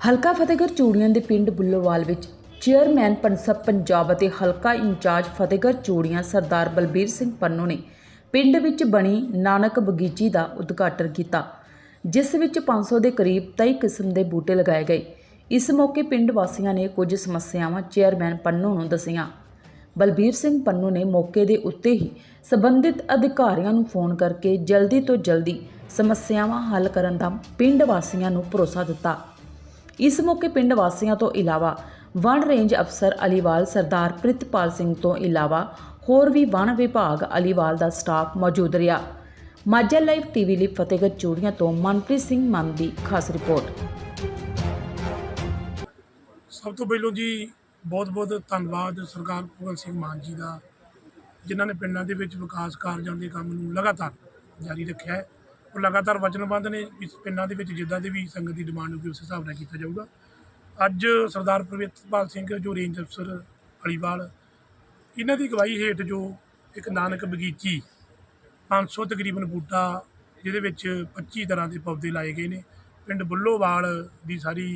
ਹਲਕਾ ਫਤਿਹਗੜ੍ਹ ਚੂੜੀਆਂ ਦੇ ਪਿੰਡ ਬੁੱਲੋਵਾਲ ਵਿੱਚ ਚੇਅਰਮੈਨ ਪੰਸਬ ਪੰਜਾਬ ਅਤੇ ਹਲਕਾ ਇੰਚਾਰਜ ਫਤਿਹਗੜ੍ਹ ਚੂੜੀਆਂ ਸਰਦਾਰ ਬਲਬੀਰ ਸਿੰਘ ਪੰਨੂ ਨੇ ਪਿੰਡ ਵਿੱਚ ਬਣੀ ਨਾਨਕ ਬਗੀਚੀ ਦਾ ਉਦਘਾਟਨ ਕੀਤਾ, ਜਿਸ ਵਿੱਚ 500 ਦੇ ਕਰੀਬ 23 ਕਿਸਮ ਦੇ ਬੂਟੇ ਲਗਾਏ ਗਏ। ਇਸ ਮੌਕੇ ਪਿੰਡ ਵਾਸੀਆਂ ਨੇ ਕੁਝ ਸਮੱਸਿਆਵਾਂ ਚੇਅਰਮੈਨ ਪੰਨੂ ਨੂੰ ਦੱਸੀਆਂ। ਬਲਬੀਰ ਸਿੰਘ ਪੰਨੂ ਨੇ ਮੌਕੇ ਦੇ ਉੱਤੇ ਹੀ ਸਬੰਧਿਤ ਅਧਿਕਾਰੀਆਂ ਨੂੰ ਫੋਨ ਕਰਕੇ ਜਲਦੀ ਤੋਂ ਜਲਦੀ ਸਮੱਸਿਆਵਾਂ ਹੱਲ ਕਰਨ ਦਾ ਪਿੰਡ ਵਾਸੀਆਂ ਨੂੰ ਭਰੋਸਾ ਦਿੱਤਾ। ਇਸ ਮੌਕੇ ਪਿੰਡ ਵਾਸੀਆਂ ਤੋਂ ਇਲਾਵਾ ਵਣ ਰੇਂਜ ਅਫਸਰ ਅਲੀਵਾਲ, ਸਰਦਾਰ ਪ੍ਰਿਤਪਾਲ ਸਿੰਘ ਤੋਂ ਇਲਾਵਾ ਹੋਰ ਵੀ ਵਣ ਵਿਭਾਗ ਅਲੀਵਾਲ ਦਾ ਸਟਾਫ ਮੌਜੂਦ ਰਿਹਾ। ਮਾਝਾ ਲਾਈਵ ਟੀਵੀ ਲਈ ਫਤਿਹਗੜ੍ਹ ਚੂੜੀਆਂ ਤੋਂ ਮਨਪ੍ਰੀਤ ਸਿੰਘ ਮੰਨ ਦੀ ਖਾਸ ਰਿਪੋਰਟ। ਸਭ ਤੋਂ ਪਹਿਲਾਂ ਜੀ ਬਹੁਤ-ਬਹੁਤ ਧੰਨਵਾਦ ਸਰਕਾਰ ਭਗਵੰਤ ਸਿੰਘ ਮਾਨ ਜੀ ਦਾ, ਜਿਨ੍ਹਾਂ ਨੇ ਪਿੰਡਾਂ ਦੇ ਵਿੱਚ ਵਿਕਾਸ ਕਾਰਜਾਂ ਦੇ ਕੰਮ ਨੂੰ ਲਗਾਤਾਰ ਜਾਰੀ ਰੱਖਿਆ ਹੈ। ਉਹ ਲਗਾਤਾਰ ਵਚਨਬੱਧ ਨੇ, ਇਸ ਪਿੰਡਾਂ ਦੇ ਵਿੱਚ ਜਿੱਦਾਂ ਦੀ ਵੀ ਸੰਗਤ ਦੀ ਡਿਮਾਂਡ ਹੋਊਗੀ, ਉਸ ਹਿਸਾਬ ਨਾਲ ਕੀਤਾ ਜਾਊਗਾ। ਅੱਜ ਸਰਦਾਰ ਪ੍ਰਵਿਤਪਾਲ ਸਿੰਘ ਜੋ ਰੇਂਜ ਅਫਸਰ ਅਲੀਵਾਲ, ਇਹਨਾਂ ਦੀ ਅਗਵਾਈ ਹੇਠ ਜੋ ਇੱਕ ਨਾਨਕ ਬਗੀਚੀ 500 ਤਕਰੀਬਨ ਬੂਟਾ, ਜਿਹਦੇ ਵਿੱਚ 25 ਤਰ੍ਹਾਂ ਦੇ ਪੌਦੇ ਲਾਏ ਗਏ ਨੇ, ਪਿੰਡ ਬੁੱਲੋਵਾਲ ਦੀ ਸਾਰੀ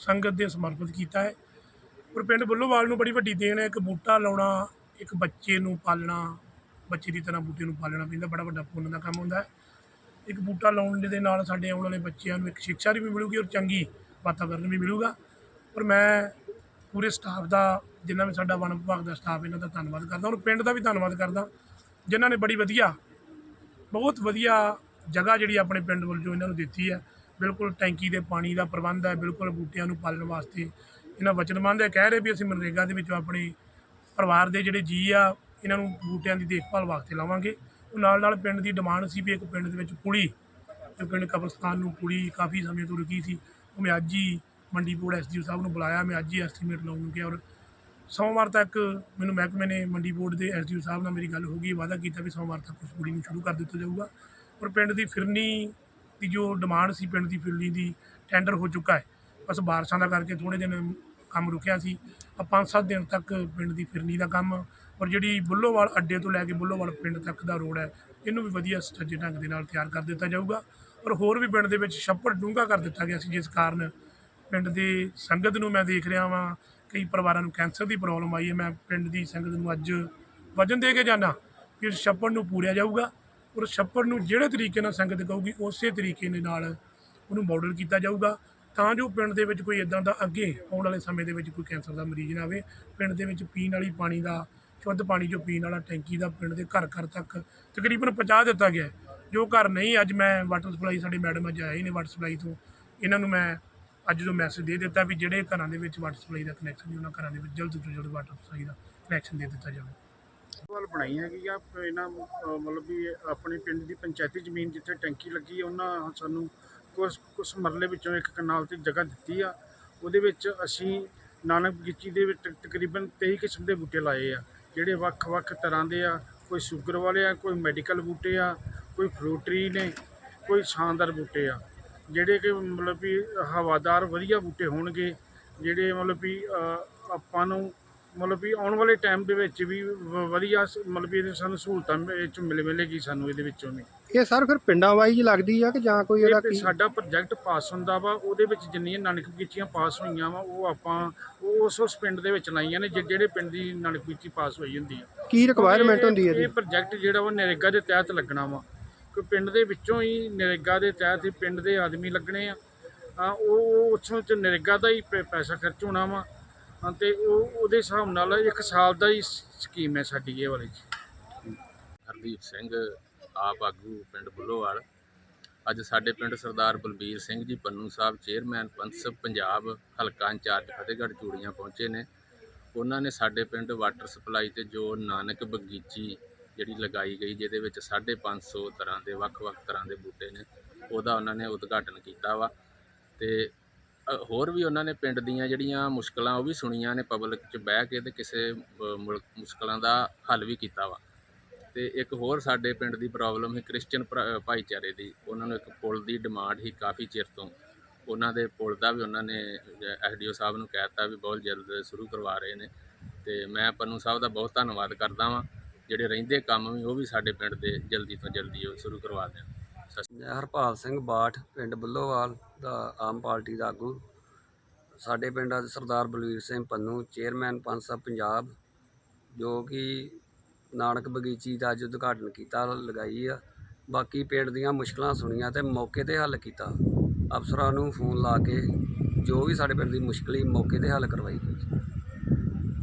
ਸੰਗਤ ਦੇ ਸਮਰਪਿਤ ਕੀਤਾ ਹੈ। ਔਰ ਪਿੰਡ ਬੁੱਲੋਵਾਲ ਨੂੰ ਬੜੀ ਵੱਡੀ ਦੇਣ ਹੈ, ਇੱਕ ਬੂਟਾ ਲਾਉਣਾ, ਇੱਕ ਬੱਚੇ ਨੂੰ ਪਾਲਣਾ, ਬੱਚੇ ਦੀ ਤਰ੍ਹਾਂ ਬੂਟੇ ਨੂੰ ਪਾਲਣਾ ਪੈਂਦਾ ਬੜਾ ਵੱਡਾ ਪੁੰਨ ਦਾ ਕੰਮ ਹੁੰਦਾ ਹੈ। ਇੱਕ ਬੂਟਾ ਲਾਉਣ ਦੇ ਨਾਲ ਸਾਡੇ ਆਉਣ ਵਾਲੇ ਬੱਚਿਆਂ ਨੂੰ ਇੱਕ ਸਿੱਖਿਆ ਵੀ ਮਿਲੂਗੀ ਔਰ ਚੰਗੀ ਵਾਤਾਵਰਨ ਵੀ ਮਿਲੂਗਾ। ਔਰ ਮੈਂ ਪੂਰੇ ਸਟਾਫ ਦਾ ਜਿੰਨਾ ਵੀ ਸਾਡਾ ਵਣ ਵਿਭਾਗ ਦਾ ਸਟਾਫ ਇਹਨਾਂ ਦਾ ਧੰਨਵਾਦ ਕਰਦਾ। ਔਰ ਪਿੰਡ ਦਾ ਵੀ ਧੰਨਵਾਦ ਕਰਦਾ, ਜਿਨ੍ਹਾਂ ਨੇ ਬੜੀ ਵਧੀਆ, ਬਹੁਤ ਵਧੀਆ ਜਗ੍ਹਾ ਜਿਹੜੀ ਆਪਣੇ ਪਿੰਡ ਵੱਲੋਂ ਇਹਨਾਂ ਨੂੰ ਦਿੱਤੀ ਹੈ। ਬਿਲਕੁਲ ਟੈਂਕੀ ਦੇ ਪਾਣੀ ਦਾ ਪ੍ਰਬੰਧ ਹੈ, ਬਿਲਕੁਲ ਬੂਟਿਆਂ ਨੂੰ ਪਾਲਣ ਵਾਸਤੇ ਇਹਨਾਂ ਵਚਨਬੰਦ ਹੈ। ਕਹਿ ਰਹੇ ਵੀ ਅਸੀਂ ਮਨਰੇਗਾ ਦੇ ਵਿੱਚੋਂ ਆਪਣੇ ਪਰਿਵਾਰ ਦੇ ਜਿਹੜੇ ਜੀ ਆ, ਇਹਨਾਂ ਨੂੰ ਬੂਟਿਆਂ ਦੀ ਦੇਖਭਾਲ ਵਾਸਤੇ ਲਾਵਾਂਗੇ। ਉਹ ਨਾਲ ਨਾਲ ਪਿੰਡ ਦੀ ਡਿਮਾਂਡ ਸੀ ਵੀ ਇੱਕ ਪਿੰਡ ਦੇ ਵਿੱਚ ਪੁਲੀ ਜੋ ਪਿੰਡ ਕਬਰਸਤਾਨ ਨੂੰ ਪੁਲੀ ਕਾਫੀ ਸਮੇਂ ਤੋਂ ਰੁਕੀ ਸੀ। ਉਹ ਮੈਂ ਅੱਜ ਹੀ ਮੰਡੀ ਬੋਰਡ ਐਸਡੀਓ ਸਾਹਿਬ ਨੂੰ ਬੁਲਾਇਆ, ਮੈਂ ਅੱਜ ਹੀ ਐਸਟੀਮੇਟ ਲਾਉਣ ਨੂੰ ਕਿਹਾ ਔਰ ਸੋਮਵਾਰ ਤੱਕ ਮੈਨੂੰ ਮਹਿਕਮੇ ਨੇ ਮੰਡੀ ਬੋਰਡ ਦੇ ਐਸਡੀਓ ਸਾਹਿਬ ਨਾਲ ਮੇਰੀ ਗੱਲ ਹੋ ਗਈ, ਵਾਅਦਾ ਕੀਤਾ ਵੀ ਸੋਮਵਾਰ ਤੱਕ ਉਸ ਕੁੜੀ ਨੂੰ ਸ਼ੁਰੂ ਕਰ ਦਿੱਤਾ ਜਾਊਗਾ। ਔਰ ਪਿੰਡ ਦੀ ਫਿਰਨੀ ਦੀ ਜੋ ਡਿਮਾਂਡ ਸੀ ਪਿੰਡ ਦੀ ਫਿਰਨੀ ਦੀ ਟੈਂਡਰ ਹੋ ਚੁੱਕਾ ਹੈ। ਬਸ ਬਾਰਿਸ਼ਾਂ ਦਾ ਕਰਕੇ ਥੋੜੇ ਦਿਨ ਕੰਮ ਰੁਕਿਆ ਸੀ। ਆ ਪੰਜ ਸੱਤ ਦਿਨ ਤੱਕ ਪਿੰਡ ਦੀ ਫਿਰਨੀ ਦਾ ਕੰਮ ਔਰ ਜਿਹੜੀ ਬੁੱਲੋਵਾਲ ਅੱਡੇ ਤੋਂ ਲੈ ਕੇ ਬੁੱਲੋਵਾਲ ਪਿੰਡ ਤੱਕ ਦਾ ਰੋਡ ਹੈ, ਇਹਨੂੰ ਵੀ ਵਧੀਆ ਸੱਜੇ ਢੰਗ ਦੇ ਨਾਲ ਤਿਆਰ ਕਰ ਦਿੱਤਾ ਜਾਊਗਾ। ਔਰ ਹੋਰ ਵੀ ਪਿੰਡ ਦੇ ਵਿੱਚ ਛੱਪੜ ਡੂੰਘਾ ਕਰ ਦਿੱਤਾ ਗਿਆ ਸੀ, ਜਿਸ ਕਾਰਨ ਪਿੰਡ ਦੀ ਸੰਗਤ ਨੂੰ ਮੈਂ ਦੇਖ ਰਿਹਾ ਵਾਂ। ਕਈ ਪਰਿਵਾਰਾਂ ਨੂੰ ਕੈਂਸਰ ਦੀ ਪ੍ਰੋਬਲਮ ਆਈ ਹੈ। ਮੈਂ ਪਿੰਡ ਦੀ ਸੰਗਤ ਨੂੰ ਅੱਜ ਵਜਨ ਦੇ ਕੇ ਜਾਣਾ ਕਿ ਛੱਪੜ ਨੂੰ ਪੂਰਿਆ ਜਾਊਗਾ ਔਰ ਛੱਪੜ ਨੂੰ ਜਿਹੜੇ ਤਰੀਕੇ ਨਾਲ ਸੰਗਤ ਕਹੂਗੀ, ਉਸੇ ਤਰੀਕੇ ਦੇ ਨਾਲ ਉਹਨੂੰ ਮਾਡਲ ਕੀਤਾ ਜਾਊਗਾ। ਤਾਂ ਜੋ ਪਿੰਡ ਦੇ ਵਿੱਚ ਕੋਈ ਇਦਾਂ ਦਾ ਅੱਗੇ ਆਉਣ ਵਾਲੇ ਸਮੇਂ ਦੇ ਵਿੱਚ ਕੋਈ ਕੈਂਸਰ ਦਾ ਮਰੀਜ਼ ਨਾ ਆਵੇ। ਪਿੰਡ ਦੇ ਵਿੱਚ ਪੀਣ ਵਾਲੀ ਪਾਣੀ ਦਾ ਸ਼ੁੱਧ ਪਾਣੀ ਜੋ ਪੀਣ ਵਾਲਾ ਟੈਂਕੀ ਦਾ ਪਿੰਡ ਦੇ ਘਰ ਘਰ ਤੱਕ ਤਕਰੀਬਨ ਪਹੁੰਚਾ ਦਿੱਤਾ ਗਿਆ। ਜੋ ਘਰ ਨਹੀਂ, ਅੱਜ ਮੈਂ ਵਾਟਰ ਸਪਲਾਈ ਸਾਡੇ ਮੈਡਮ ਅੱਜ ਆਏ ਨੇ ਵਾਟਰ ਸਪਲਾਈ ਤੋਂ। ਇਹਨਾਂ ਨੂੰ ਮੈਂ ਅੱਜ ਜੋ ਮੈਸੇਜ ਦੇ ਦਿੱਤਾ ਵੀ ਜਿਹੜੇ ਘਰਾਂ ਦੇ ਵਿੱਚ ਵਾਟਰ ਸਪਲਾਈ ਦਾ ਕਨੈਕਸ਼ਨ ਨਹੀਂ, ਉਹਨਾਂ ਘਰਾਂ ਦੇ ਵਿੱਚ ਜਲਦ ਤੋਂ ਜਲਦ ਵਾਟਰ ਸਪਲਾਈ ਦਾ ਕਨੈਕਸ਼ਨ ਦੇ ਦਿੱਤਾ ਜਾਵੇ। ਵੱਲ ਬਣਾਈ ਹੈਗੀ ਆ ਇਹਨਾਂ ਮਤਲਬ ਵੀ ਆਪਣੇ ਪਿੰਡ ਦੀ ਪੰਚਾਇਤੀ ਜ਼ਮੀਨ ਜਿੱਥੇ ਟੈਂਕੀ ਲੱਗੀ ਉਹਨਾਂ ਸਾਨੂੰ ਕੁਝ ਕੁਝ ਮਰਲੇ ਵਿੱਚੋਂ ਇੱਕ ਕਨਾਲ ਤੇ ਜਗ੍ਹਾ ਦਿੱਤੀ ਆ। ਉਹਦੇ ਵਿੱਚ ਅਸੀਂ ਨਾਨਕ ਬਗੀਚੀ ਦੇ ਵਿੱਚ ਤਕਰੀਬਨ 23 ਕਿਸਮ ਦੇ ਬੂਟੇ ਲਾਏ ਆ। ਜਿਹੜੇ ਵੱਖ-ਵੱਖ ਤਰ੍ਹਾਂ ਦੇ ਆ, ਕੋਈ ਸ਼ੂਗਰ ਵਾਲੇ ਆ, ਕੋਈ ਮੈਡੀਕਲ ਬੂਟੇ ਆ, ਕੋਈ ਫਰੂਟ ਟਰੀ ਨੇ, ਕੋਈ ਸ਼ਾਨਦਾਰ ਬੂਟੇ ਆ। ਜਿਹੜੇ ਕਿ ਮਤਲਬ ਵੀ ਹਵਾਦਾਰ ਵਧੀਆ ਬੂਟੇ ਹੋਣਗੇ, ਜਿਹੜੇ ਮਤਲਬ ਵੀ ਆਪਾਂ ਨੂੰ ਮਤਲਬ ਵੀ ਆਉਣ ਵਾਲੇ ਟਾਈਮ ਦੇ ਵਿੱਚ ਵੀ ਵਧੀਆ ਸ- ਮਤਲਬ ਵੀ ਇਹਦੇ ਸਾਨੂੰ ਸਹੂਲਤਾਂ ਇਹ 'ਚ ਮਿਲ, ਮਿਲੇਗੀ ਸਾਨੂੰ ਇਹਦੇ ਵਿੱਚੋਂ ਵੀ। ਇਹ ਸਰ ਫਿਰ ਪਿੰਡਾਂ ਵਾਈਜ਼ ਲੱਗਦੀ ਆ ਕਿ ਜਾਂ ਕੋਈ ਇਹਦਾ ਇਹ ਤੇ ਕੀ? ਸਾਡਾ ਪ੍ਰੋਜੈਕਟ ਪਾਸ ਹੁੰਦਾ ਵਾ ਉਹਦੇ ਵਿੱਚ ਜਿੰਨੀਆਂ ਨਾਨਕ ਬਗੀਚੀਆਂ ਪਾਸ ਹੋਈਆਂ ਵਾ ਉਹ ਆਪਾਂ ਉਹ ਉਸ ਉਸ ਪਿੰਡ ਦੇ ਵਿੱਚ ਲਾਈਆਂ ਨੇ ਜਿ- ਜਿਹੜੇ ਪਿੰਡ ਦੀ ਨਾਨਕ ਬਗੀਚੀ ਪਾਸ ਹੋਈ ਹੁੰਦੀ ਆ। ਕੀ ਰਿਕੁਆਇਰਮੈਂਟ ਹੁੰਦੀ ਹੈ ਇਹ ਇਹਦੀ ਪ੍ਰੋਜੈਕਟ ਜਿਹੜਾ ਵਾ ਨਰੇਗਾ ਦੇ ਤਹਿਤ ਲੱਗਣਾ ਵਾ। ਕਿ ਪਿੰਡ ਦੇ ਵਿੱਚੋਂ ਹੀ ਨਰੇਗਾ ਦੇ ਤਹਿਤ ਹੀ ਪਿੰਡ ਦੇ ਆਦਮੀ ਲੱਗਣੇ ਆ। ਆ ਉਹ ਉੱਥੋਂ ਚ ਨਰੇਗਾ ਦਾ ਹੀ ਪੈ- ਪੈਸਾ ਖਰਚ ਹੋਣਾ ਵਾ। ਹਾਂ, ਤੇ ਉਹ ਉਹਦੇ ਹਿਸਾਬ ਨਾਲ ਇੱਕ ਸਾਲ ਦਾ ਹੀ ਸਕੀਮ ਹੈ ਸਾਡੀ ਇਹ ਵਾਲੀ ਜੀ ਹਰਦੀਪ ਸਿੰਘ ਆਪ ਆਗੂ ਪਿੰਡ ਬੁੱਲੋਵਾਲ। ਅੱਜ ਸਾਡੇ ਪਿੰਡ ਸਰਦਾਰ ਬਲਬੀਰ ਸਿੰਘ ਜੀ ਪੰਨੂ ਸਾਹਿਬ, ਚੇਅਰਮੈਨ ਪੰਥ ਪੰਜਾਬ ਹਲਕਾ ਇੰਚਾਰਜ ਫਤਿਹਗੜ੍ਹ ਚੂੜੀਆਂ ਪਹੁੰਚੇ ਨੇ। ਉਹਨਾਂ ਨੇ ਸਾਡੇ ਪਿੰਡ ਵਾਟਰ ਸਪਲਾਈ ਤੇ ਜੋ ਨਾਨਕ ਬਗੀਚੀ ਜਿਹੜੀ ਲਗਾਈ ਗਈ, ਜਿਹਦੇ ਵਿੱਚ 550 ਤਰ੍ਹਾਂ ਦੇ ਵੱਖ-ਵੱਖ ਤਰ੍ਹਾਂ ਦੇ ਬੂਟੇ ਨੇ, ਉਹਦਾ ਉਹਨਾਂ ਨੇ ਉਦਘਾਟਨ ਕੀਤਾ ਵਾ। ਤੇ ਹੋਰ ਵੀ ਉਹਨਾਂ ਨੇ ਪਿੰਡ ਦੀਆਂ ਜਿਹੜੀਆਂ ਮੁਸ਼ਕਲਾਂ ਉਹ ਵੀ ਸੁਣੀਆਂ ਨੇ, ਪਬਲਿਕ 'ਚ ਬਹਿ ਕੇ ਤੇ ਕਿਸੇ ਮੁਲ- ਮੁਸ਼ਕਲਾਂ ਦਾ ਹੱਲ ਵੀ ਕੀਤਾ ਵਾ। ਤੇ ਇੱਕ ਹੋਰ ਸਾਡੇ ਪਿੰਡ ਦੀ ਪ੍ਰੋਬਲਮ ਹੈ ਕ੍ਰਿਸਚੀਅਨ ਭਰਾ- ਭਾਈਚਾਰੇ ਦੀ। ਉਹਨਾਂ ਨੂੰ ਇੱਕ ਪੁਲ ਦੀ ਡਿਮਾਂਡ ਹੀ ਕਾਫੀ ਚਿਰ ਤੋਂ। ਉਹਨਾਂ ਦੇ ਪੁਲ ਦਾ ਵੀ ਉਹਨਾਂ ਨੇ, ਐਸਡੀਓ ਸਾਹਿਬ ਨੂੰ ਕਹਿਤਾ ਵੀ ਬਹੁਤ ਜਲਦ ਸ਼ੁਰੂ ਕਰਵਾ ਰਹੇ ਨੇ। ਤੇ ਮੈਂ ਪੰਨੂ ਸਾਹਿਬ ਦਾ ਬਹੁਤ ਧੰਨਵਾਦ ਕਰਦਾ ਵਾਂ। ਜਿਹੜੇ ਰਹਿੰਦੇ ਕੰਮ ਵੀ, ਉਹ ਵੀ ਸਾਡੇ ਪਿੰਡ ਦੇ ਜਲਦੀ ਤੋਂ ਜਲਦੀ ਉਹ ਸ਼ੁਰੂ ਕਰਵਾ ਦੇਣ। ਸਤਿ ਸ਼੍ਰੀ ਮੈਂ ਹਰਪਾਲ ਸਿੰਘ ਬਾਠ, ਪਿੰਡ ਬੱਲੋਵਾਲ ਦਾ ਆਮ ਪਾਰਟੀ ਦਾ ਆਗੂ। ਸਾਡੇ ਪਿੰਡ ਅੱਜ ਸਰਦਾਰ ਬਲਵੀਰ ਸਿੰਘ ਪੰਨੂ, ਚੇਅਰਮੈਨ ਪੰਚ ਸਾਹਿਬ ਪੰਜਾਬ, ਜੋ ਕਿ ਨਾਨਕ ਬਗੀਚੀ ਦਾ ਅੱਜ ਉਦਘਾਟਨ ਕੀਤਾ, ਲਗਾਈ ਆ। ਬਾਕੀ ਪਿੰਡ ਦੀਆਂ ਮੁਸ਼ਕਲਾਂ ਸੁਣੀਆਂ ਤੇ ਮੌਕੇ ਤੇ ਹੱਲ ਕੀਤਾ। ਅਫਸਰਾਂ ਨੂੰ ਫੋਨ ਲਾ ਕੇ ਜੋ ਵੀ ਸਾਡੇ ਪਿੰਡ ਦੀ ਮੁਸ਼ਕਲ ਸੀ, ਮੌਕੇ ਤੇ ਹੱਲ ਕਰਵਾਈ ਗਈ।